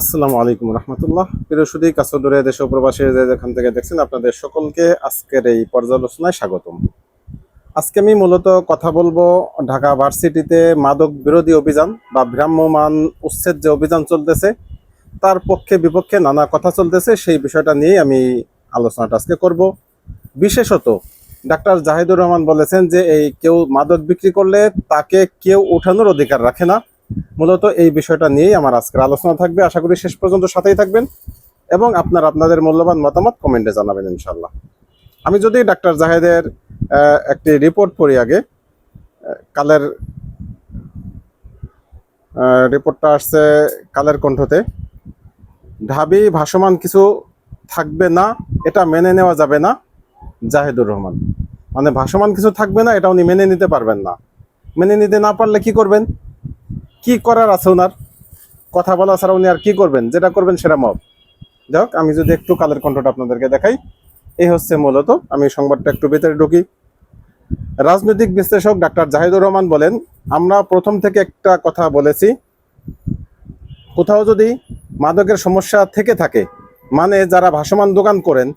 আসসালামু আলাইকুম রহমতুল্লাহ। প্রিয় সুদী কাছদূরে দেশ প্রবাসী যে যেখান থেকে দেখছেন আপনাদের সকলকে আজকের এই পর্যালোচনায় স্বাগতম। আজকে আমি মূলত কথা বলব ঢাকা ভার্সিটিতে মাদক বিরোধী অভিযান বা ভ্রাম্যমান উচ্ছেদ যে অভিযান চলতেছে, তার পক্ষে বিপক্ষে নানা কথা চলতেছে, সেই বিষয়টা নিয়েই আমি আলোচনাটা আজকে করব। বিশেষত ডাক্তার জাহিদুর রহমান বলেছেন যে এই কেউ মাদক বিক্রি করলে তাকে কেউ ওঠানোর অধিকার রাখে না। মূলত এই বিষয়টা নিয়েই আমার আজকের আলোচনা থাকবে। আশা করি শেষ পর্যন্ত সাথেই থাকবেন এবং আপনার আপনাদের মূল্যবান মতামত কমেন্টে জানাবেন ইনশাল্লাহ আমি যদি ডাক্তার জাহেদের একটি রিপোর্ট পড়ি আগে কালের রিপোর্টটা আসছে কালের কণ্ঠতে। ঢাবি ভাসমান কিছু থাকবে না, এটা মেনে নেওয়া যাবে না, জাহেদুর রহমান। মানে ভাসমান কিছু থাকবে না, এটা উনি মেনে নিতে পারবেন না। মেনে নিতে না পারলে কি করবেন? কি করার আছে ওনার? কথা বলা ছাড়া উনি আর কি করবেন? যেটা করবেন সেটা মব। যাই হোক, আমি যদি একটু কালের কণ্ঠটা আপনাদেরকে দেখাই এই হচ্ছে মূলত, আমি সংবাদটা একটু ভেতরে ঢুকি। রাজনৈতিক বিশ্লেষক ডাক্তার জাহিদুর রহমান বলেন, আমরা প্রথম থেকে একটা কথা বলেছি, কোথাও যদি মাদকের সমস্যা থেকে থাকে মানে যারা ভাসমান দোকান করেন,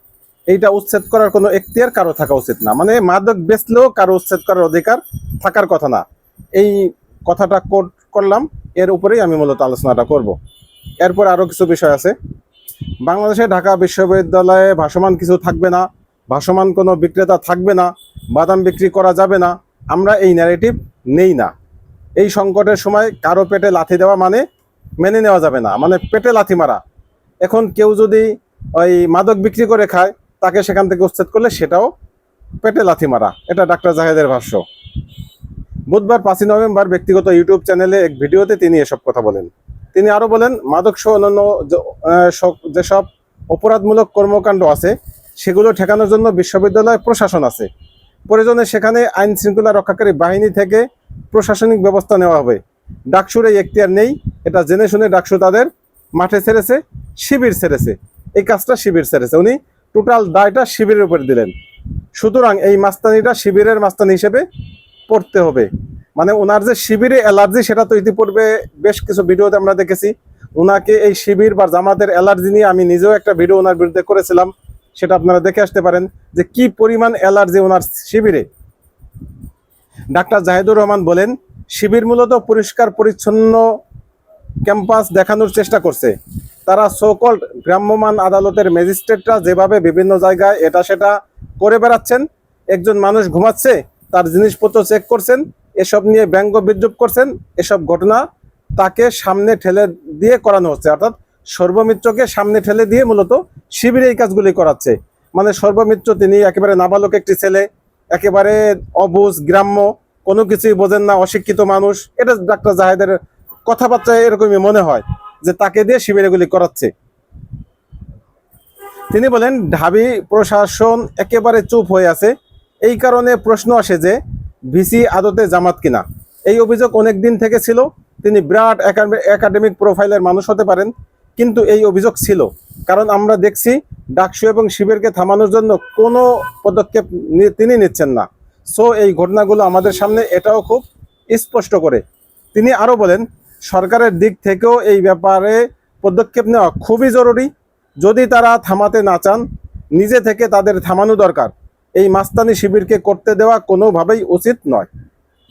এইটা উচ্ছেদ করার কোনো এখতিয়ার কারও থাকা উচিত না। মানে মাদক বেচলেও কারও উচ্ছেদ করার অধিকার থাকার কথা না। এই কথাটা কোট করলাম, এর উপরেই আমি মূলত আলোচনাটা করব। এরপর আরও কিছু বিষয় আছে। বাংলাদেশে ঢাকা বিশ্ববিদ্যালয়ে ভাসমান কিছু থাকবে না, ভাসমান কোনো বিক্রেতা থাকবে না, বাদাম বিক্রি করা যাবে না, আমরা এই ন্যারেটিভ নেই না। এই সংকটের সময় কারও পেটে লাথি দেওয়া মানে মেনে নেওয়া যাবে না মানে পেটে লাথি মারা। এখন কেউ যদি ওই মাদক বিক্রি করে খায়, তাকে সেখান থেকে উচ্ছেদ করলে সেটাও পেটে লাথি মারা। এটা ডাক্তার জাহেদের ভাষ্য। বুধবার পাঁচই নভেম্বর ব্যক্তিগত ইউটিউব চ্যানেলে এক ভিডিওতে তিনি এসব কথা বলেন। তিনি আরও বলেন, মাদক সহ অন্যান্য যেসব অপরাধমূলক কর্মকাণ্ড আছে, সেগুলো ঠেকানোর জন্য বিশ্ববিদ্যালয় প্রশাসন আছে। প্রয়োজনে সেখানে আইন শৃঙ্খলা রক্ষাকারী বাহিনী থেকে প্রশাসনিক ব্যবস্থা নেওয়া হবে। ডাকসুর এখতিয়ার নেই, এটা জেনে শুনে ডাকসু তাদের মাঠে ছেড়েছে, শিবির ছেড়েছে। এই কাজটা শিবির ছেড়েছে। উনি টোটাল দায়টা শিবিরের উপর দিলেন। সুতরাং এই মাস্তানিটা শিবিরের মাস্তানি হিসেবে পড়তে হবে। মানে ওনার যে শিবিরে অ্যালার্জি, সেটা তো ইতিপূর্বে বেশ কিছু ভিডিওতে আমরা দেখেছি। ওনাকে এই শিবির বা জামাতের অ্যালার্জি নিয়ে আমি নিজেও একটা ভিডিও ওনার বিরুদ্ধে করেছিলাম। সেটা আপনারা দেখে আসতে পারেন যে কি পরিমাণ অ্যালার্জি ওনার শিবিরে। ডাক্তার জাহিদুর রহমান বলেন, শিবির মূলত পরিষ্কার, পরিচ্ছন্ন ক্যাম্পাস দেখানোর চেষ্টা করছে। তারা সোকল্ড ভ্রাম্যমাণ আদালতের ম্যাজিস্ট্রেটরা যেভাবে বিভিন্ন জায়গায় এটা সেটা করে বেড়াচ্ছেন, একজন মানুষ ঘুমাচ্ছে তার জিনিসপত্র চেক করছেন, এসব নিয়ে ব্যঙ্গ বিদ্রুপ করছেন, এসব ঘটনা তাকে সামনে ঠেলে দিয়ে করানো হচ্ছে। অর্থাৎ সর্বমিত্রকে সামনে ঠেলে দিয়ে মূলত শিবিরে এই কাজগুলি করাচ্ছে। মানে সর্বমিত্র তিনি একেবারে নাবালক একটি ছেলে, একেবারে অবুজ, গ্রাম্য, কোনো কিছুই বোঝেন না, অশিক্ষিত মানুষ। এটা ডাক্তার জাহেদের কথাবার্তায় এরকমই মনে হয় যে তাকে দিয়ে শিবির এগুলি করাচ্ছে। তিনি বলেন, ঢাবি প্রশাসন একেবারে চুপ হয়ে আছে। এই কারণে প্রশ্ন আসে যে ভিসি আদতে জামাত কিনা? এই অভিযোগ অনেক দিন থেকে ছিল, তিনি বিরাট একাডে- একাডেমিক প্রোফাইলের মানুষ হতে পারেন, কিন্তু এই অভিযোগ ছিল। কারণ আমরা দেখছি ডাকসু এবং শিবিরকে থামানোর জন্য কোনো পদক্ষেপ তিনি নিচ্ছেন না। সো এই ঘটনাগুলো আমাদের সামনে এটাও খুব স্পষ্ট করে। তিনি আরও বলেন, সরকারের দিক থেকেও এই ব্যাপারে পদক্ষেপ নেওয়া খুবই জরুরি। যদি তারা থামাতে না চান, নিজে থেকে তাদের থামানো দরকার। এই মাস্তানি শিবিরকে করতে দেওয়া কোনোভাবেই উচিত নয়।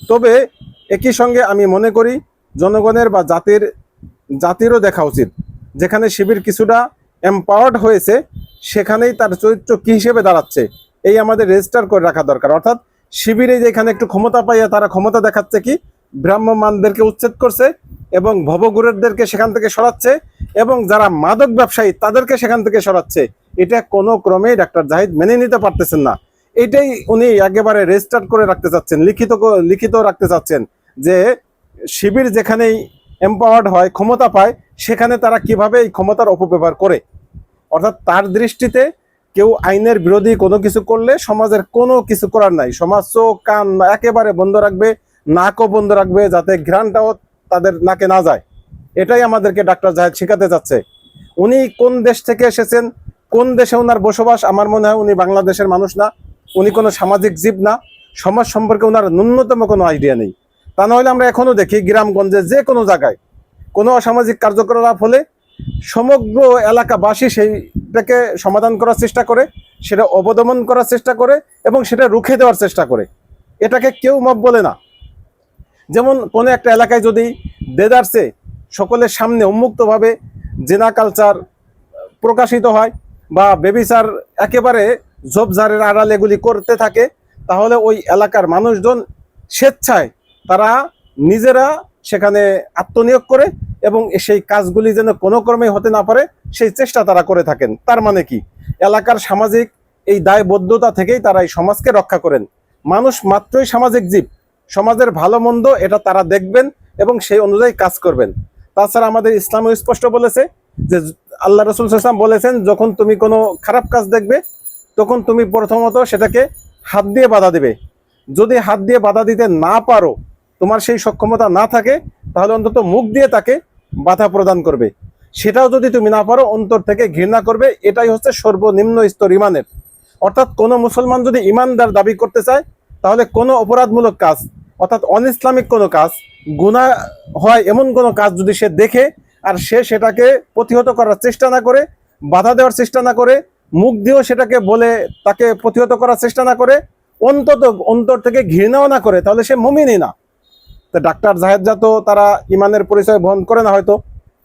তবে একই সঙ্গে আমি মনে করি, জনগণের বা জাতির, জাতিরও দেখা উচিত। যেখানে শিবির কিছুটা এম্পাওয়ার্ড হয়েছে, সেখানেই তার চরিত্র কী হিসেবে দাঁড়াচ্ছে, এই আমাদের রেজিস্টার করে রাখা দরকার। অর্থাৎ শিবিরে যেখানে একটু ক্ষমতা পাইয়া তারা ক্ষমতা দেখাচ্ছে কি ব্রাহ্মমানদেরকে উচ্ছেদ করছে এবং ভবগুরেরদেরকে সেখান থেকে সরাচ্ছে এবং যারা মাদক ব্যবসায়ী তাদেরকে সেখান থেকে সরাচ্ছে, এটা কোনো ক্রমেই ডাক্তার জাহিদ মেনে নিতে পারতেছেন না। এটাই উনি একেবারে রেজিস্টার করে রাখতে চাচ্ছেন, লিখিত লিখিত রাখতে চাচ্ছেন যে শিবির যেখানেই এম্পাওয়ার্ড হয়, ক্ষমতা পায়, সেখানে তারা কীভাবে এই ক্ষমতার অপব্যবহার করে? অর্থাৎ তার দৃষ্টিতে কেউ আইনের বিরোধী কোনো কিছু করলে সমাজের কোনো কিছু করার নাই। সমাজ চোখ, কান একেবারে বন্ধ রাখবে, নাকও বন্ধ রাখবে, যাতে ঘ্রাণটাও তাদের নাকে না যায়। এটাই আমাদেরকে ডাক্তার জাহেদ শেখাতে যাচ্ছে উনি কোন দেশ থেকে এসেছেন? কোন দেশে ওনার বসবাস? আমার মনে হয় উনি বাংলাদেশের মানুষ না। উনি কোনো সামাজিক জীব না, সমাজ সম্পর্কে ওনার ন্যূনতম কোনো আইডিয়া নেই। তা নাহলে আমরা এখনও দেখি গ্রামগঞ্জে যে কোনো জায়গায় কোনো অসামাজিক কার্যকলাপ হলে সমগ্র এলাকাবাসী সেইটাকে সমাধান করার চেষ্টা করে, সেটা অবদমন করার চেষ্টা করে এবং সেটা রুখে দেওয়ার চেষ্টা করে। এটাকে কেউ মব বলে না। যেমন কোনো একটা এলাকায় যদি দেদারসে সকলের সামনে উন্মুক্তভাবে জেনা কালচার প্রকাশিত হয় বা বেবিচার একেবারে ঝোপঝাড়ের আড়াল এগুলি করতে থাকে, তাহলে ওই এলাকার মানুষজন স্বেচ্ছায় তারা নিজেরা সেখানে আত্মনিয়োগ করে এবং সেই কাজগুলি যেন কোনো ক্রমে হতে না পারে, সেই চেষ্টা তারা করে থাকেন। তার মানে কি? এলাকার সামাজিক এই দায়বদ্ধতা থেকেই তারা এই সমাজকে রক্ষা করেন। মানুষ মাত্রই সামাজিক জীব। সমাজের ভালো মন্দ এটা তারা দেখবেন এবং সেই অনুযায়ী কাজ করবেন। তাছাড়া আমাদের ইসলামও স্পষ্ট বলেছে যে আল্লাহ রসুল ইসলাম বলেছেন, যখন তুমি কোনো খারাপ কাজ দেখবে তখন তুমি প্রথমত সেটাকে হাত দিয়ে বাধা দেবে। যদি হাত দিয়ে বাধা দিতে না পারো, তোমার সেই সক্ষমতা না থাকে, তাহলে অন্তত মুখ দিয়ে তাকে বাধা প্রদান করবে। সেটাও যদি তুমি না পারো, অন্তর থেকে ঘৃণা করবে, এটাই হচ্ছে সর্বনিম্ন স্তর ইমানের। অর্থাৎ কোনো মুসলমান যদি ইমানদার দাবি করতে চায়, তাহলে কোনো অপরাধমূলক কাজ, অর্থাৎ অন ইসলামিক কোনো কাজ গুণা হয় এমন কোনো কাজ যদি সে দেখে, আর সে সেটাকে প্রতিহত করার চেষ্টা না করে, বাধা দেওয়ার চেষ্টা না করে মুখ দিয়েও সেটাকে বলে তাকে প্রতিহত করার চেষ্টা না করে, অন্তত অন্তর থেকে ঘৃণাও না করে, তাহলে সে মুমিনই না। তো ডাক্তার জাহেদ যা তো তারা ইমানের পরিচয় বহন করে না হয়তো।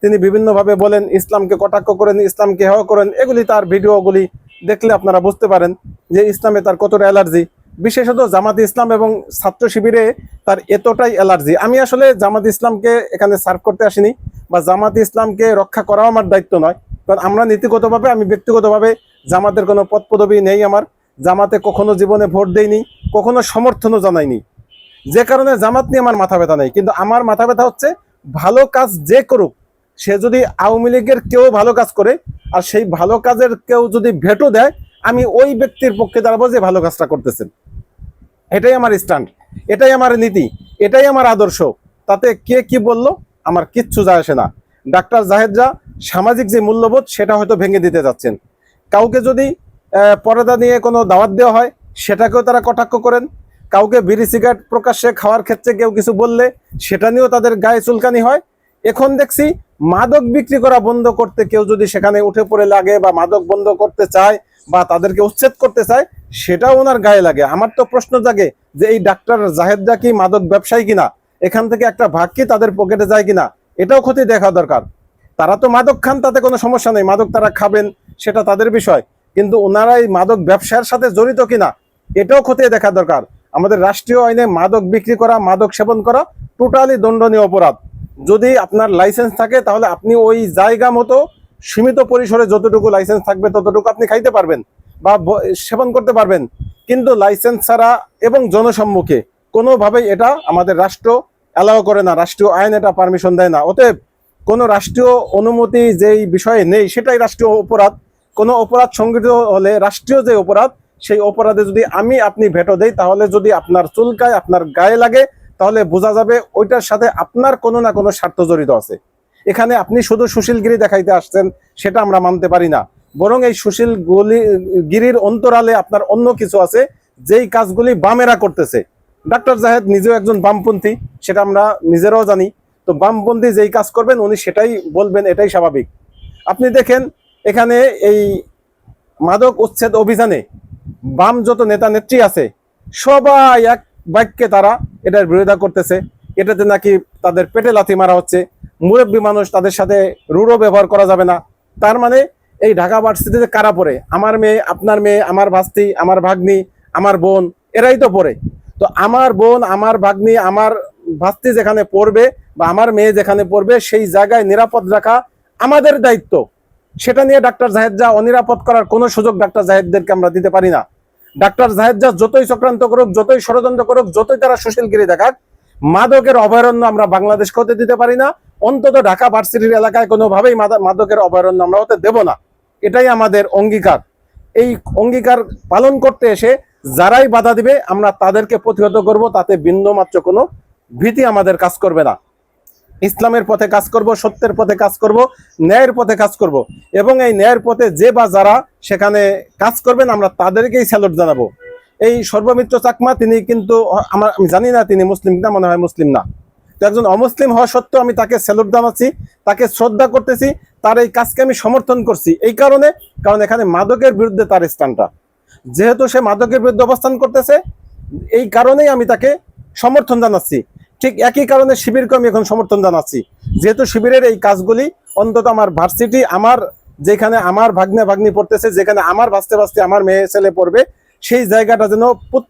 তিনি বিভিন্নভাবে বলেন, ইসলামকে কটাক্ষ করেন, ইসলামকে হেয় করেন। এগুলি তার ভিডিওগুলি দেখলে আপনারা বুঝতে পারেন যে ইসলামে তার কতটা অ্যালার্জি। বিশেষত জামাত ইসলাম এবং ছাত্র শিবিরে তার এতটাই অ্যালার্জি। আমি আসলে জামাত ইসলামকে এখানে সার্ভ করতে আসিনি বা জামাত ইসলামকে রক্ষা করাও আমার দায়িত্ব নয়। কারণ আমরা নীতিগতভাবে, আমি ব্যক্তিগতভাবে জামাতের কোনো পদ পদবি নেই আমার। জামাতে কখনো জীবনে ভোট দেয়নি কখনো সমর্থনও জানাইনি। যে কারণে জামাত নিয়ে আমার মাথা ব্যথা নেই। কিন্তু আমার মাথা ব্যথা হচ্ছে, ভালো কাজ যে করুক, সে যদি আওয়ামী লীগের কেউ ভালো কাজ করে, আর সেই ভালো কাজের কেউ যদি ভেটো দেয়, আমি ওই ব্যক্তির পক্ষে দাঁড়াবো যে ভালো কাজটা করতেছেন। এটাই আমার স্ট্যান্ড, এটাই আমার নীতি, এটাই আমার আদর্শ। তাতে কে কি বলল, আমার কিচ্ছু যায় আসে না। ডাক্তার জাহেদরা সামাজিক যে মূল্যবোধ, সেটা হয়তো ভেঙে দিতে যাচ্ছেন। কাউকে যদি পর্দা নিয়ে কোনো দাওয়াত দেওয়া হয়, সেটাকেও তারা কটাক্ষ করেন। কাউকে বিড়ি সিগারেট প্রকাশ্যে খাওয়ার ক্ষেত্রে কেউ কিছু বললে, সেটা নিয়েও তাদের গায়ে চুলকানি হয়। এখন দেখছি মাদক বিক্রি করা বন্ধ করতে কেউ যদি সেখানে উঠে পড়ে লাগে বা মাদক বন্ধ করতে চায় বা তাদেরকে উচ্ছেদ করতে চায়, সেটাও ওনার গায়ে লাগে। আমার তো প্রশ্ন জাগে যে এই ডাক্তার জাহেদরা কি মাদক ব্যবসায়ী কিনা? এখান থেকে একটা ভাগ কি তাদের পকেটে যায় কিনা? এটাও ক্ষতি দেখা দরকার। তারা তো মাদক খান, তাতে কোনো সমস্যা নেই। মাদক তারা খাবেন, সেটা তাদের বিষয়। কিন্তু ওনারা এই মাদক ব্যবসার সাথে জড়িত কিনা, এটাও খতিয়ে দেখা দরকার। আমাদের রাষ্ট্রীয় আইনে মাদক বিক্রি করা, মাদক সেবন করা টোটালি দণ্ডনীয় অপরাধ। যদি আপনার লাইসেন্স থাকে, তাহলে আপনি ওই জায়গা মতো, সীমিত পরিসরে যতটুকু লাইসেন্স থাকবে, ততটুকু আপনি খাইতে পারবেন বা, সেবন করতে পারবেন। কিন্তু লাইসেন্স ছাড়া এবং জনসম্মুখে কোনোভাবেই এটা আমাদের রাষ্ট্র অ্যালাউ করে না। রাষ্ট্রীয় আইন এটা পারমিশন দেয় না। অতএব কোনো রাষ্ট্রীয় অনুমতি যেই বিষয়ে নেই সেটাই রাষ্ট্রীয় অপরাধ। কোনো অপরাধ সংগঠিত হলে রাষ্ট্রীয় যে অপরাধ, সেই অপরাধে যদি আমি আপনি ভেটো দেই, তাহলে যদি আপনার চুলকায়, আপনার গায়ে লাগে, তাহলে বোঝা যাবে ওইটার সাথে আপনার কোনো না কোনো স্বার্থ জড়িত আছে। এখানে আপনি শুধু সুশীলগিরি দেখাইতে আসছেন, সেটা আমরা মানতে পারি না। বরং এই সুশীল গলি গিরির অন্তরালে আপনার অন্য কিছু আছে, যেই কাজগুলি বামেরা করতেছে। ডাক্তার জাহেদ নিজেও একজন বামপন্থী, সেটা আমরা নিজেরাও জানি। তো বামপন্থী যেই কাজ করবেন, উনি সেটাই বলবেন, এটাই স্বাভাবিক। আপনি দেখেন, এখানে এই মাদক উচ্ছেদ অভিযানে বাম যত নেতা নেত্রী আছে, সবাই এক বাক্যে তারা এটার বিরোধিতা করতেছে। এটাতে নাকি তাদের পেটে লাথি মারা হচ্ছে। মুরব্বী মানুষ তাদের সাথে রূঢ় ব্যবহার করা যাবে না। তার মানে এই ঢাকা ভার্সিটিতে কারা পড়ে? আমার মেয়ে, আপনার মেয়ে, আমার ভাস্তি, আমার ভাগ্নি, আমার বোন, এরাই তো পড়ে। তো আমার বোন, আমার ভাগ্নি, আমার ভাস্তি যেখানে পড়বে বা আমার মেয়ে যেখানে পড়বে, সেই জায়গায় নিরাপদ রাখা আমাদের দায়িত্ব। সেটা নিয়ে ডাক্তার জাহেদ যা অনিরাপদ করার কোনো সুযোগ ডাক্তার জাহেদদেরকে আমরা দিতে পারি না। ডাক্তার জাহেদ যা যতই চক্রান্ত করুক, যতই ষড়যন্ত্র করুক, যতই তারা সুশীলগিরি দেখাক, মাদকের অভয়ারণ্য আমরা বাংলাদেশকে হতে দিতে পারি না। অন্তত ঢাকা ভার্সিটির এলাকায় কোনোভাবেই মাদকের অভয়ারণ্য আমরা হতে দেব না। এটাই আমাদের অঙ্গীকার। এই অঙ্গীকার পালন করতে এসে যারাই বাধা দিবে, আমরা তাদেরকে প্রতিহত করব, তাতে বিন্দু মাত্র কোনো ভীতি আমাদের কাজ করবে না। ইসলামের পথে কাজ করব, সত্যের পথে কাজ করব, ন্যায়ের পথে কাজ করব। এবং এই ন্যায়ের পথে যে বা যারা সেখানে কাজ করবেন, আমরা তাদেরকেই স্যালুট জানাব। এই সর্বমিত্র চাকমা, তিনি কিন্তু, আমার, আমি জানি না তিনি মুসলিম না মনে হয় মুসলিম না। তো একজন অমুসলিম হওয়া সত্ত্বেও আমি তাকে স্যালুট জানাচ্ছি, তাকে শ্রদ্ধা করতেছি, তার এই কাজকে আমি সমর্থন করছি। এই কারণে, কারণ এখানে মাদকের বিরুদ্ধে তার স্থানটা। যেহেতু সে মাদকের বিরুদ্ধে অবস্থান করতেছে, এই কারণেই আমি তাকে সমর্থন জানাচ্ছি। ঠিক একই কারণে শিবিরকে আমি এখন সমর্থন জানাচ্ছি। যেহেতু শিবিরের এই কাজগুলি অন্তত আমার ভার্সিটি, আমার যেখানে আমার ভাগ্নে ভাগ্নি পড়তেছে, যেখানে আমার বাঁচতে বাঁচতে আমার মেয়ে ছেলে পড়বে, সেই জায়গাটা যেন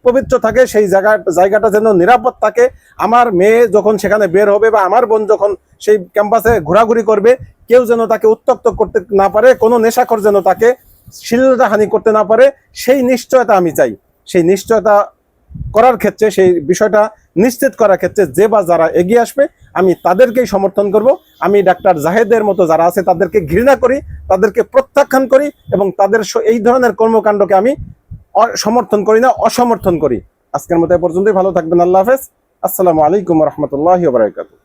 পবিত্র থাকে, সেই জায়গা জায়গাটা যেন নিরাপদ থাকে। আমার মেয়ে যখন সেখানে বের হবে বা আমার বোন যখন সেই ক্যাম্পাসে ঘোরাঘুরি করবে, কেউ যেন তাকে উত্তক্ত করতে না পারে, কোনো নেশাখর যেন তাকে শিলটা হানি করতে না পারে, সেই নিশ্চয়তা আমি চাই। সেই নিশ্চয়তা করার ক্ষেত্রে, সেই বিষয়টা নিশ্চিত করার ক্ষেত্রে যে বা যারা এগিয়ে আসবে, আমি তাদেরকেই সমর্থন করব। আমি ডাক্তার জাহেদের মতো যারা আছে, তাদেরকে ঘৃণা করি, তাদেরকে প্রত্যাখ্যান করি এবং তাদের এই ধরনের কর্মকাণ্ডকে আমি সমর্থন করি না, অসমর্থন করি। আজকের মতো এ পর্যন্তই। ভালো থাকবেন। আল্লাহ হাফেজ। আসসালামু আলাইকুম রহমতুল্লাহ বারাকাতু